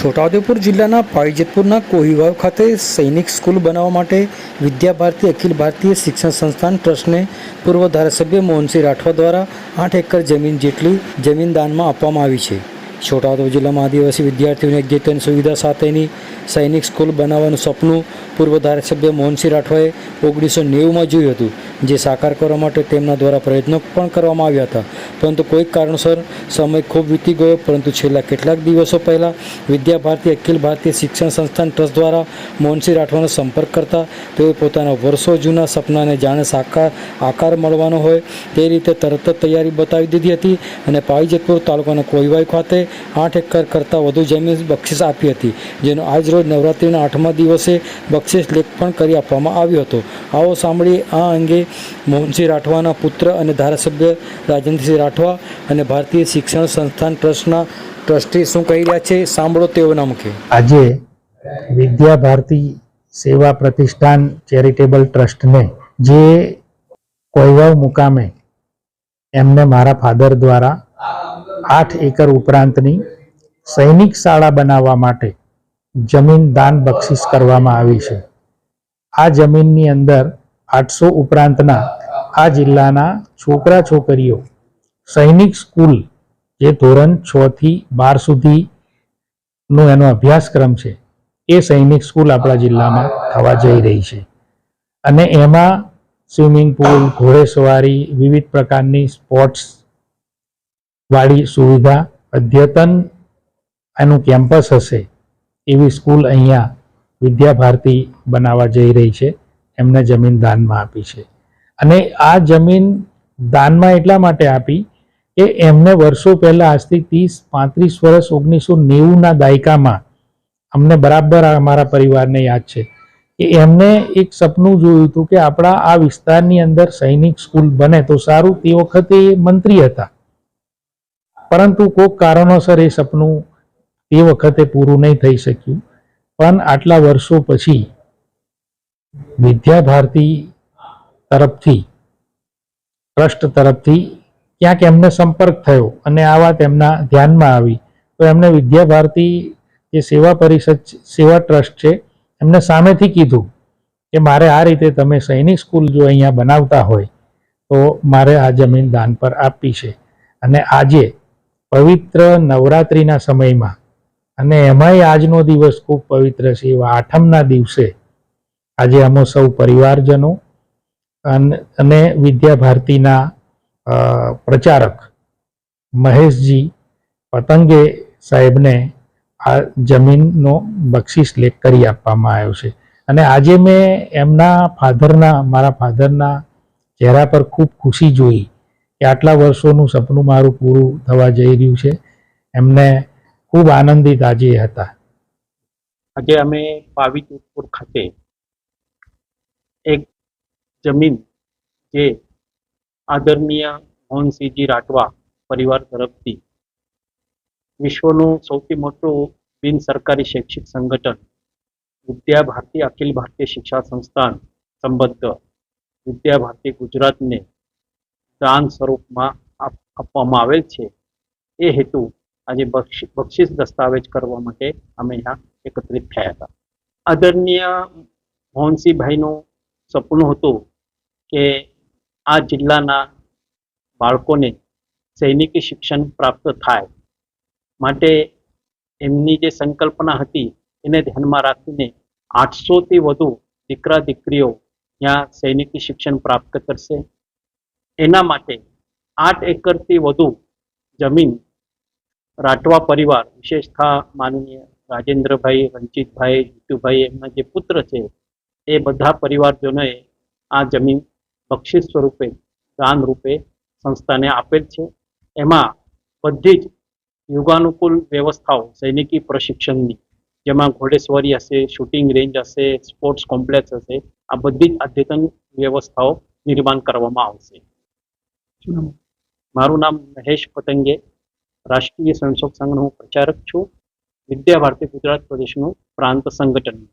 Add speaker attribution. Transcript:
Speaker 1: છોટાઉદેપુર જિલ્લાના પાળીજેતપુરના કોહીવાવ ખાતે સૈનિક સ્કૂલ બનાવવા માટે વિદ્યાભારતી અખિલ ભારતીય શિક્ષણ સંસ્થાન ટ્રસ્ટને પૂર્વ ધારાસભ્ય મોહનસિંહ રાઠવા દ્વારા આઠ એકર જમીન જેટલી જમીન દાનમાં આપવામાં આવી છે. છોટાઉદેપુર જિલ્લામાં આદિવાસી વિદ્યાર્થીઓને અદ્યતન સુવિધા સાથેની સૈનિક સ્કૂલ બનાવવાનું સપનું પૂર્વ ધારાસભ્ય મોહનસિંહ રાઠવાએ ઓગણીસો નેવુંમાં જોયું હતું, જે સાકાર કરવા માટે તેમના દ્વારા પ્રયત્નો પણ કરવામાં આવ્યા હતા. પરંતુ કોઈક કારણસર સમય ખૂબ વીતી ગયો, પરંતુ છેલ્લા કેટલાક દિવસો પહેલાં વિદ્યાભારતી અખિલ ભારતીય શિક્ષણ સંસ્થાન ટ્રસ્ટ દ્વારા મોહનસિંહ રાઠવાનો સંપર્ક કરતા તેઓએ પોતાના વર્ષો જૂના સપનાને જાણે સાકાર, આકાર મળવાનો હોય તે રીતે તરત જ તૈયારી બતાવી દીધી હતી અને પાવીજતપુર તાલુકાના કોઈવાઈ ખાતે આઠ એકર કરતાં વધુ જમીન બક્ષિસ આપી હતી, જેનો આજરોજ નવરાત્રિના આઠમા દિવસે બક્ષિસ લેખ પણ કરી આપવામાં આવ્યો હતો. આવો સાંભળીએ આ અંગે મોહનસિંહ રાઠવાના પુત્ર અને ધારાસભ્ય રાજેન્દ્રસિંહ રાઠવા અને ભારતીય શિક્ષણ સંસ્થાન ટ્રસ્ટના ટ્રસ્ટી શું કહી રહ્યા છે, સાંભળો તેઓના મુખે.
Speaker 2: આજે વિદ્યા ભારતી સેવા પ્રતિષ્ઠાન ચેરિટેબલ ટ્રસ્ટને જે કોઈવાવ મુકામે એમને મારા ફાધર દ્વારા આઠ એકર ઉપરાંતની સૈનિક શાળા બનાવવા માટે જમીન દાન બક્ષિસ કરવામાં આવી છે. આ જમીનની અંદર આઠસો ઉપરાંતના આ જિલ્લાના છોકરા છોકરીઓ સૈનિક સ્કૂલ જે ધોરણ છ થી બાર સુધીનો એનો અભ્યાસક્રમ છે, એ સૈનિક સ્કૂલ આપણા જિલ્લામાં થવા જઈ રહી છે. અને એમાં સ્વિમિંગ પુલ, ઘોડેસવારી, વિવિધ પ્રકારની સ્પોર્ટ્સ વાળી સુવિધા, અદ્યતન એનું કેમ્પસ હશે એવી સ્કૂલ અહીંયા વિદ્યાભારતી બનાવવા જઈ રહી છે. એમને જમીન દાનમાં આપી છે. અને આ જમીન દાનમાં એટલા માટે આપી કે એમને વર્ષો પહેલા આજથી ત્રીસ, પાંત્રીસ વર્ષ ઓગણીસો નેવુંના દાયકામાં અમને બરાબર અમારા પરિવારને યાદ છે કે એમને એક સપનું જોયું હતું કે આપણા આ વિસ્તારની અંદર સૈનિક સ્કૂલ બને તો સારું તે વખતે એ મંત્રી હતા. પરંતુ કોઈક કારણોસર એ સપનું એ વખતે પૂરું નહીં થઈ શક્યું. પણ આટલા વર્ષો પછી વિદ્યા ભારતી તરફથી, ટ્રસ્ટ તરફથી ક્યાંક એમને સંપર્ક થયો અને આ વાત એમના ધ્યાનમાં આવી. તો એમને વિદ્યા ભારતી જે સેવા પરિષદ સેવા ટ્રસ્ટ છે, એમને સામેથી કીધું કે મારે આ રીતે તમે સૈનિક સ્કૂલ જો અહીંયા બનાવતા હોય, તો મારે આ જમીન દાન પર આપવી છે. અને આજે પવિત્ર નવરાત્રિના સમયમાં. અને એમાંય આજનો દિવસ ખૂબ પવિત્ર છે. એવા આઠમના દિવસે આજે અમો સૌ પરિવારજનો અન- વિદ્યા ભારતીના પ્રચારક મહેશજી પતંગે સાહેબને આ જમીનનો બક્ષિસ લેખ કરી આપવામાં આવ્યો છે. અને આજે મેં એમના ફાધરના, મારા ફાધરના ચહેરા પર ખૂબ ખુશી જોઈ. કે આટલા વર્ષોનું સપનું મારું પૂરું થવા જઈ રહ્યું છે. એમને ખૂબ આનંદિત આજે હતા.
Speaker 3: આજે અમે પાવી ખાતે એક જમીન જે આદરણીય મોહનસિંહજી રાઠવા પરિવાર તરફથી વિશ્વનું સૌથી મોટું બિન સરકારી શૈક્ષિક સંગઠન, વિદ્યા ભારતી અખિલ ભારતીય શિક્ષા સંસ્થાન સંબદ્ધ વિદ્યા ભારતી ગુજરાતને દાન સ્વરૂપમાં આપ- આપવામાં આવેલ છે. એ હેતુ આજે બક્ષિ- બક્ષિસ દસ્તાવેજ કરવા માટે અમે અહીંયા એકત્રિત થયા હતા. આદરણીય મોહનસિંહભાઈનું સપનું હતું કે આ જિલ્લાના બાળકોને સૈનિકી શિક્ષણ પ્રાપ્ત થાય. માટે એમની જે સંકલ્પના હતી એને ધ્યાનમાં રાખીને આઠસોથી વધુ દીકરા દીકરીઓ ત્યાં સૈનિકી શિક્ષણ પ્રાપ્ત કરશે. એના માટે આઠ એકરથી વધુ જમીન રાઠવા પરિવાર, વિશેષતા માનનીય રાજેન્દ્રભાઈ રંજીતભાઈ જીતુભાઈ એમના જે પુત્ર છે, એ બધા પરિવારજનોએ આ જમીન બક્ષિસ સ્વરૂપે, દાન રૂપે સંસ્થાને આપેલ છે. એમાં બધી જ યુગાનુકૂળ વ્યવસ્થાઓ, સૈનિકી પ્રશિક્ષણની, જેમાં ઘોડેસવારી હશે, શૂટિંગ રેન્જ હશે, સ્પોર્ટ્સ કોમ્પ્લેક્સ હશે, આ બધી જ અદ્યતન વ્યવસ્થાઓ નિર્માણ કરવામાં આવશે. મારું નામ મહેશ પતંગે. રાષ્ટ્રીય સ્વયંસેવક સંઘનો હું પ્રચારક છું. વિદ્યા ભારતી ગુજરાત પ્રદેશનું પ્રાંત સંગઠન.